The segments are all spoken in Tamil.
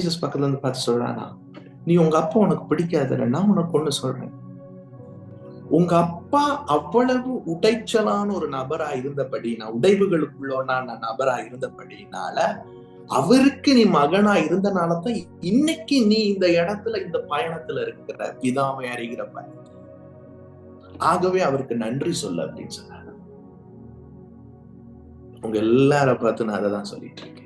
ஜீசஸ் பக்கத்துல இருந்து பார்த்து சொல்றானா நீ உங்க அப்பா உனக்கு பிடிக்காதுல நான் உனக்கு ஒண்ணு சொல்றேன். உங்க அப்பா அவ்வளவு உடைச்சலான ஒரு நபரா இருந்தபடினா உடைவுகளுக்குள்ளோனான நபரா இருந்தபடினால அவருக்கு நீ மகனா இருந்தனால தான் இன்னைக்கு நீ இந்த இடத்துல இந்த பயணத்துல இருக்கிற பிதாவை அறிகிற பயணம் ஆகவே அவருக்கு நன்றி சொல்ல அப்படின்னு சொன்னாங்க உங்க எல்லார பார்த்து நான் அதை தான் சொல்லிட்டு இருக்கேன்.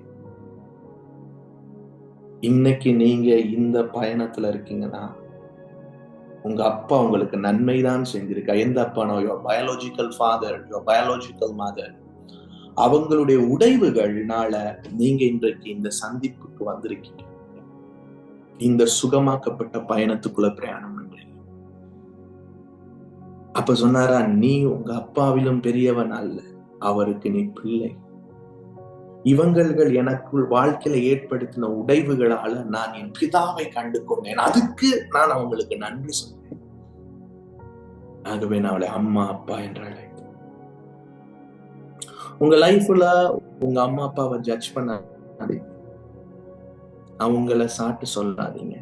இன்னைக்கு நீங்க இந்த பயணத்துல இருக்கீங்கன்னா உங்க அப்பா உங்களுக்கு நன்மை தான் செஞ்சிருக்கா? எந்த அப்பானோ யோ பயாலஜிக்கல் ஃபாதர் யோ பயாலஜிக்கல் மாதர் அவங்களுடைய உடைவுகள்னால நீங்க இன்றைக்கு இந்த சந்திப்புக்கு வந்திருக்கீங்க. இந்த சுகமாக்கப்பட்ட பயணத்துக்குள்ள பிரயாணம் பண்றீங்க. அப்ப சொன்னாரா நீ உங்க அப்பாவிலும் பெரியவன் அல்ல. அவருக்கு நீ பிள்ளை. இவங்கள்கள் எனக்குள் வாழ்க்கையில ஏற்படுத்தின உடைவுகளால நான் என் பிதாவை கண்டு கொண்டேன் அதுக்கு நான் அவங்களுக்கு நன்றி சொன்னேன் ஆகவே நான் அவளை அம்மா அப்பா என்று அழைத்தேன். உங்க லைஃப்ல உங்க அம்மா அப்பாவை ஜட்ஜ் பண்ணாதீங்க அவங்கள சாட்டு சொல்லாதீங்க.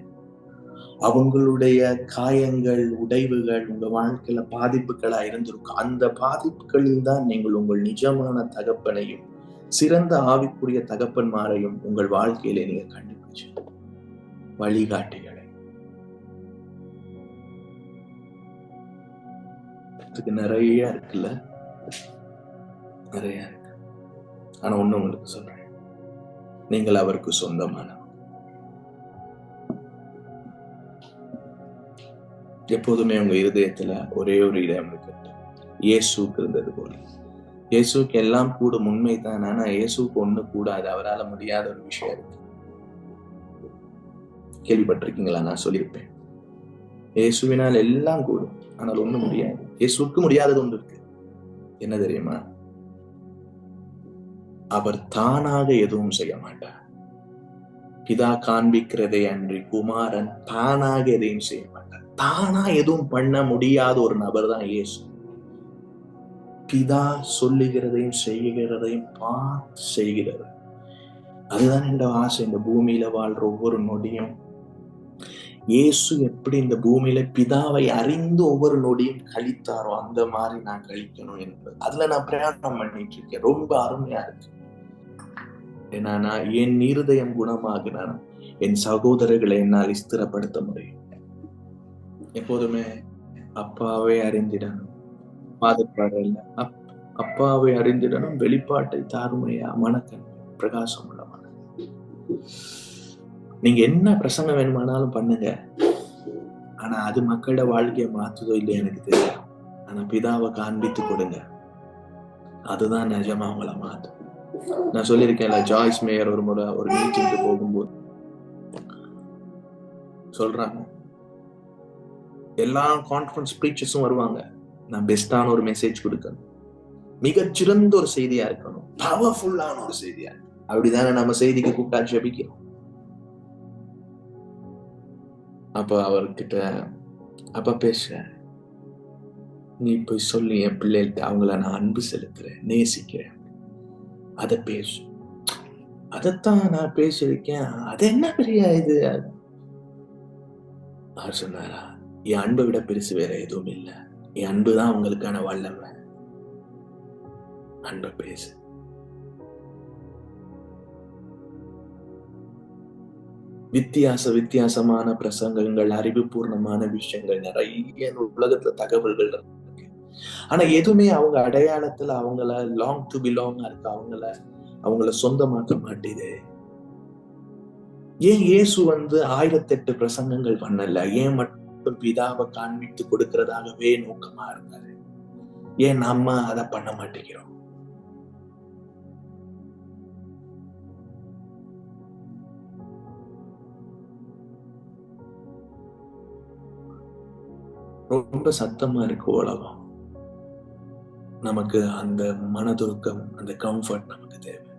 அவங்களுடைய காயங்கள் உடைவுகள் உங்க வாழ்க்கையில பாதிப்புகளா இருந்திருக்கும். அந்த பாதிப்புகளில் தான் நீங்கள் உங்கள் நிஜமான தகப்பனையும் சிறந்த ஆவிக்குரிய தகப்பன்மாரையும் உங்கள் வாழ்க்கையில நீங்க கண்டுபிடிச்சு. வழிகாட்டிகளை. நிறைய இருக்குல்ல? நிறைய இருக்கு. ஆனா ஒண்ணு உங்களுக்கு சொல்றேன். நீங்கள் அவருக்கு சொந்தமான எப்போதுமே உங்க இருதயத்துல ஒரே ஒரு இடம் இருக்கு இயேசுக்கு இருந்தது போல. இயேசுக்கு எல்லாம் கூடும் உண்மைதான் ஆனா இயேசுக்கு ஒண்ணு கூடாது. அவரால் முடியாத ஒரு விஷயம் இருக்கு. கேள்விப்பட்டிருக்கீங்களா? நான் சொல்லியிருப்பேன். இயேசுவினால் எல்லாம் கூடும். ஆனால் ஒண்ணு முடியாது. இயேசுக்கு முடியாதது ஒன்று இருக்கு. என்ன தெரியுமா? அவர் தானாக எதுவும் செய்ய மாட்டார். பிதா காண்பிக்கிறதை அன்றி குமாரன் தானாக எதையும் செய்ய மாட்டார். தானா எதுவும் பண்ண முடியாத ஒரு நபர் தான் இயேசு. பிதா சொல்லுகிறதையும் செய்கிறதையும் பார்த்து செய்கிறது. அதுதான் என்ற ஆசை. இந்த பூமியில வாழ்ற ஒவ்வொரு நொடியும். இயேசு எப்படி இந்த பூமியில பிதாவை அறிந்து ஒவ்வொரு நொடியும் கழித்தாரோ அந்த மாதிரி நான் கழிக்கணும் என்பது. அதுல நான் பிரயாணம் பண்ணிட்டு இருக்கேன். ரொம்ப அருமையா இருக்கு. ஏன்னா என் இருதயம் குணமாகினா என் சகோதரர்களை என்னால் ஸ்திரப்படுத்த முடியும் எப்போதுமே அப்பாவே அறிந்திடணும். பாதப்பாடல அப் அப்பாவை அறிந்திடணும். வெளிப்பாட்டை தாருமையா மனக்கண் பிரகாசம் உள்ள மனம் நீங்க என்ன பிரசங்கம் வேணுமானாலும் பண்ணுங்க. ஆனா அது மக்களோட வாழ்க்கையை மாத்துதோ இல்லையா எனக்கு தெரியல ஆனா பிதாவை காண்பித்து கொடுங்க. அதுதான் நிஜமா அவங்கள மாத்தும். நான் சொல்லியிருக்கேன்ல ஜாய்ஸ் மேயர் ஒரு முறை ஒரு மீட்டிங்க்கு போகும்போது சொல்றாங்க. எல்லா கான்ஃபரன்ஸ் ஸ்பீச்சஸும் வருவாங்க. நான் பெஸ்டான ஒரு மெசேஜ் கொடுக்கணும். மிகச்சிறந்த ஒரு செய்தியா இருக்கணும். பவர்ஃபுல்லான ஒரு செய்தியா அப்படிதானே நம்ம செய்திக்கு கூப்பிட்டா ஜபிக்கிறோம். அப்ப அவர்கிட்ட அப்ப பேச. நீ போய் சொல்லி என் பிள்ளைகிட்ட அவங்கள நான் அன்பு செலுத்துறேன் நேசிக்கிறேன். அத பேசு. அதைத்தான் நான் பேசியிருக்கேன். அது என்ன பெரிய இது? அவர் சொன்னாரா என் அன்பை விட பெருசு வேற எதுவும் இல்லை. என் அன்பு தான் உங்களுக்கான வல்லமை. அன்பை பேசு. வித்தியாச வித்தியாசமான பிரசங்கங்கள் அறிவுபூர்ணமான விஷயங்கள் நிறைய உலகத்துல தகவல்கள் இருக்கு. ஆனா எதுவுமே அவங்க அடையாளத்துல அவங்கள லாங் டு பிலாங்கா இருக்கு. அவங்கள அவங்கள சொந்தமாக்க மாட்டேது ஏன் இயேசு வந்து ஆயிரத்தெட்டு பிரசங்கங்கள் பண்ணல? ஏன் மட்டும் மட்டும் பிதாவை காண்பித்து கொடுக்கிறதாகவே நோக்கமா இருந்தாரு. ஏன் நம்ம அதை பண்ண மாட்டேங்கிறோம்? ரொம்ப சத்தமா இருக்கு உலகம். நமக்கு அந்த மனதுருக்கம் அந்த கம்ஃபர்ட் நமக்கு தேவை.